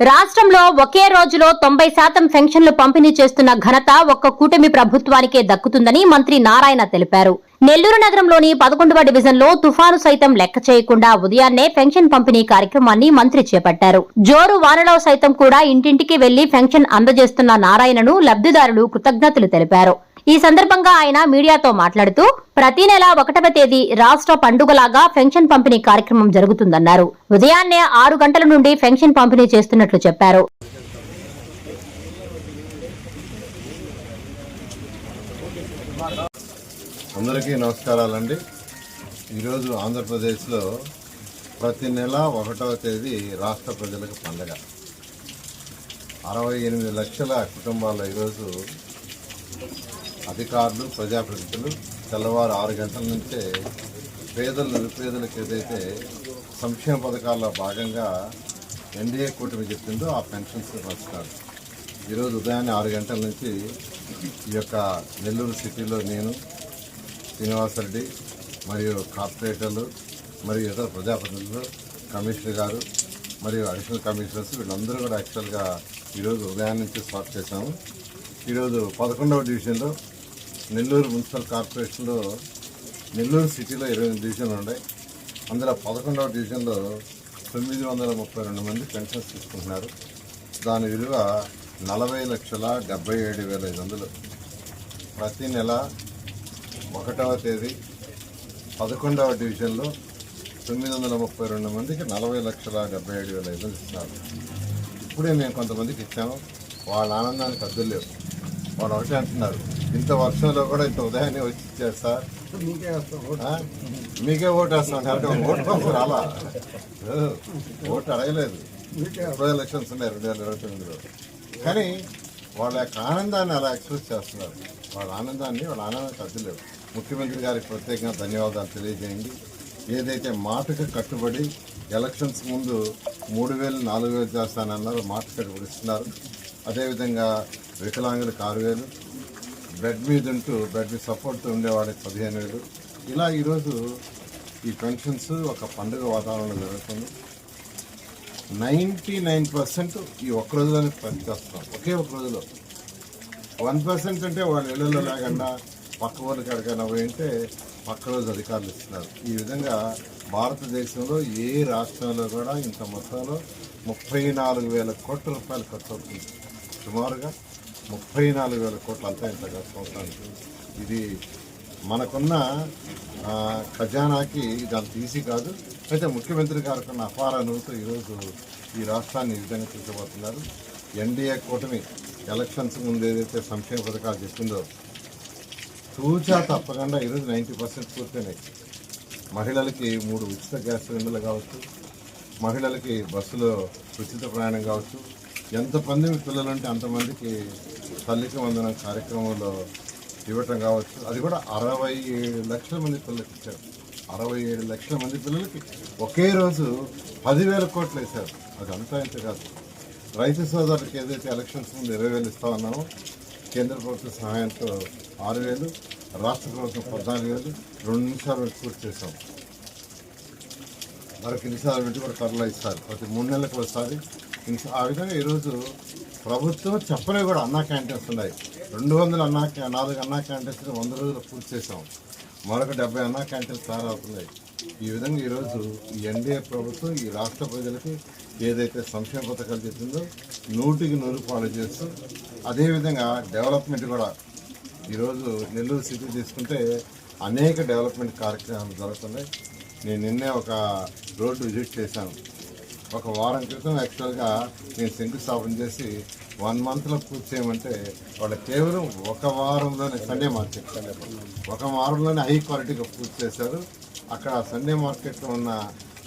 రాష్ట్రంలో ఒకే రోజులో తొంభై శాతం పెన్షన్లు పంపిణీ చేస్తున్న ఘనత ఒక్క కూటమి ప్రభుత్వానికే దక్కుతుందని మంత్రి నారాయణ తెలిపారు. నెల్లూరు నగరంలోని పదకొండవ డివిజన్లో తుఫాను సైతం లెక్క చేయకుండా ఉదయాన్నే పెన్షన్ పంపిణీ కార్యక్రమాన్ని మంత్రి చేపట్టారు. జోరు వానలో సైతం కూడా ఇంటింటికి వెళ్ళి పెన్షన్ అందజేస్తున్న నారాయణను లబ్ధిదారులు కృతజ్ఞతలు తెలిపారు. ఈ సందర్భంగా ఆయన మీడియాతో మాట్లాడుతూ ప్రతి నెల ఒకటవ తేదీ రాష్ట్ర పండుగలాగా పెన్షన్ పంపిణీ కార్యక్రమం జరుగుతుందన్నారు. ఉదయాన్నే ఆరు గంటల నుండి పెన్షన్ పంపిణీ చేస్తున్నట్లు చెప్పారు. అందరికీ నమస్కారాలండి. ఈరోజు ఆంధ్రప్రదేశ్లో ప్రతి నెల ఒకటవ తేదీ రాష్ట్ర ప్రజలకు పండగ. అరవై ఎనిమిది లక్షల కుటుంబాల ఈరోజు అధికారులు ప్రజాప్రతినిధులు తెల్లవారు ఆరు గంటల నుంచే పేదలు నిరుపేదలకు ఏదైతే సంక్షేమ పథకాల్లో భాగంగా ఎన్డీఏ కూటమి చెప్పిందో ఆ పెన్షన్స్ వస్తారు ఈరోజు ఉదయాన్నే ఆరు గంటల నుంచి ఈ యొక్క నెల్లూరు సిటీలో నేను శ్రీనివాసరెడ్డి మరియు కార్పొరేటర్లు మరియు ఇతర ప్రజాప్రతినిధులు కమిషనర్ గారు మరియు అడిషనల్ కమిషనర్స్ వీళ్ళందరూ కూడా యాక్చువల్గా ఈరోజు ఉదయం నుంచి స్టార్ట్ చేశాము. ఈరోజు పదకొండవ డివిజన్లో నెల్లూరు మున్సిపల్ కార్పొరేషన్లో నెల్లూరు సిటీలో ఇరవై ఎనిమిది డివిజన్లు ఉన్నాయి. అందులో పదకొండవ డివిజన్లో తొమ్మిది వందల ముప్పై రెండు మంది పెన్షన్స్ తీసుకుంటున్నారు. దాని విలువ నలభై లక్షల డెబ్బై ఏడు వేల ఐదు వందలు. ప్రతి నెల ఒకటవ తేదీ పదకొండవ డివిజన్లో తొమ్మిది వందల ముప్పై రెండు మందికి నలభై లక్షల డెబ్బై ఏడు వేల ఐదు వందలు ఇస్తున్నారు. ఇప్పుడే మేము కొంతమందికి ఇచ్చాము. వాళ్ళ ఆనందానికి అద్దులు లేవు. వాళ్ళు ఒకటే అంటున్నారు ఇంత వర్షంలో కూడా ఇంత ఉదయాన్నే వచ్చి చేస్తా. మీకే ఆ? మీకే ఓటు వేస్తాం ఓటు పంపు రాలా? ఓటు అడగలేదు. ఇరవై ఎలక్షన్స్ ఉన్నాయి రెండు వేల ఇరవై తొమ్మిదిలో. కానీ వాళ్ళ యొక్క ఆనందాన్ని అలా ఎక్స్ప్రెస్ చేస్తున్నారు. వాళ్ళ ఆనందాన్ని వాళ్ళ ఆనందాన్ని అద్దులేవు ముఖ్యమంత్రి గారికి ప్రత్యేకంగా ధన్యవాదాలు తెలియజేయండి. ఏదైతే మాటకు కట్టుబడి ఎలక్షన్స్ ముందు మూడు వేలు నాలుగు వేలు చేస్తానన్నారు మాట కట్టుబడిస్తున్నారు అదేవిధంగా వికలాంగులకు ఆరు వేలు బెడ్ మీద ఉంటూ బెడ్ మీద సపోర్ట్తో ఉండేవాడికి పదిహేను వేలు ఇలా ఈరోజు ఈ పెన్షన్స్ ఒక పండుగ వాతావరణంలో జరుగుతుంది. నైంటీ నైన్ పర్సెంట్ ఈ ఒక్క రోజులోనే పనిచేస్తాం. ఒకే ఒక రోజులో. వన్ పర్సెంట్ అంటే వాళ్ళ ఇళ్ళలో లేకుండా పక్క ఊరికి ఎక్కడికైనా పోయి పక్క రోజు అధికారులు ఇస్తున్నారు. ఈ విధంగా భారతదేశంలో ఏ రాష్ట్రంలో కూడా ఇంత మొత్తంలో ముప్పై నాలుగు వేల కోట్ల రూపాయలు ఖర్చు అవుతుంది సుమారుగా ముప్పై నాలుగు వేల కోట్లు అంతా ఇంత సంవత్సరానికి. ఇది మనకున్న ఖజానాకి ఇది అంత ఈజీ కాదు. అయితే ముఖ్యమంత్రి గారికి ఉన్న అపార అనుభూతి ఈరోజు ఈ రాష్ట్రాన్ని ఈ విధంగా తీసుకుపోతున్నారు ఎన్డీఏ కూటమి ఎలక్షన్స్ ముందు ఏదైతే సంక్షేమ పథకాలు చెప్పిందో తూచా తప్పకుండా ఈరోజు నైంటీ పర్సెంట్ పూర్తయినాయి. మహిళలకి మూడు ఉచిత గ్యాస్ సిలిండర్లు కావచ్చు మహిళలకి బస్సులో ఉచిత ప్రయాణం కావచ్చు ఎంతమంది పిల్లలు అంటే అంతమందికి తల్లికి వందన కార్యక్రమంలో ఇవ్వటం కావచ్చు. అది కూడా అరవై ఏడు లక్షల మంది పిల్లలకి ఇచ్చారు. అరవై ఏడు లక్షల మంది పిల్లలకి ఒకే రోజు పదివేల కోట్లు వేశారు. అది అంతా ఇంత కాదు. రైతు సోదరులకు ఏదైతే ఎలక్షన్స్ ముందు ఇరవై వేలు ఇస్తా ఉన్నామో కేంద్ర ప్రభుత్వ సహాయంతో ఆరు వేలు రాష్ట్ర ప్రభుత్వం పద్నాలుగు వేలు రెండు నిమిషాలు పూర్తి చేశాం. మరొక నిమిషాలు పెట్టి కూడా కర్రలు ఇస్తారు ప్రతి మూడు నెలలకు ఒకసారి ఇంకా ఆ విధంగా ఈరోజు ప్రభుత్వం చెప్పలేవి కూడా అన్నా క్యాంటీన్స్ ఉన్నాయి. రెండు వందల అన్నా నాలుగు అన్నా క్యాంటీన్స్ వంద రోజులు పూర్తి చేసాం మరొక డెబ్బై అన్నా క్యాంటీన్స్ తయారవుతున్నాయి ఈ విధంగా ఈరోజు ఈ ఎన్డీఏ ప్రభుత్వం ఈ రాష్ట్ర ప్రజలకి ఏదైతే సంక్షేమ పథకాలు చెప్పిందో నూటికి నూరు పాలు చేస్తూ అదేవిధంగా డెవలప్మెంట్ కూడా ఈరోజు నెల్లూరు సిటీ తీసుకుంటే అనేక డెవలప్మెంట్ కార్యక్రమాలు జరుగుతున్నాయి. నేను నిన్నే ఒక రోడ్డు విజిట్ చేశాను. ఒక వారం క్రితం యాక్చువల్గా నేను శంకుస్థాపన చేసి వన్ మంత్లో పూర్తి చేయమంటే వాళ్ళు కేవలం ఒక వారంలోనే సండే మార్కెట్ ఒక వారంలోనే హై క్వాలిటీగా పూర్తి చేశారు. అక్కడ సండే మార్కెట్లో ఉన్న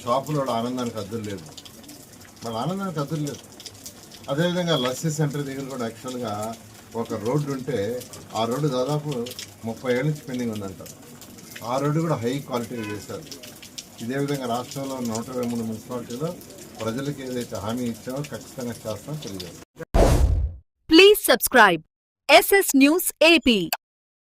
షాపులో వాళ్ళ ఆనందానికి అద్దులు లేదు వాళ్ళ ఆనందానికి అద్దులు లేదు అదేవిధంగా లస్సీ సెంటర్ దగ్గర కూడా యాక్చువల్గా ఒక రోడ్డు ఉంటే ఆ రోడ్డు దాదాపు ముప్పై ఏళ్ళ నుంచి పెండింగ్ ఉందంట. ఆ రోడ్డు కూడా హై క్వాలిటీ చేశారు. ఇదే విధంగా రాష్ట్రంలో నూట ఇరవై మూడు మున్సిపాలిటీలో ప్రజలకు ఏదైతే హామీ ఇచ్చామో ఖచ్చితంగా చేస్తామో తెలియజేస్తాం please subscribe SS news AP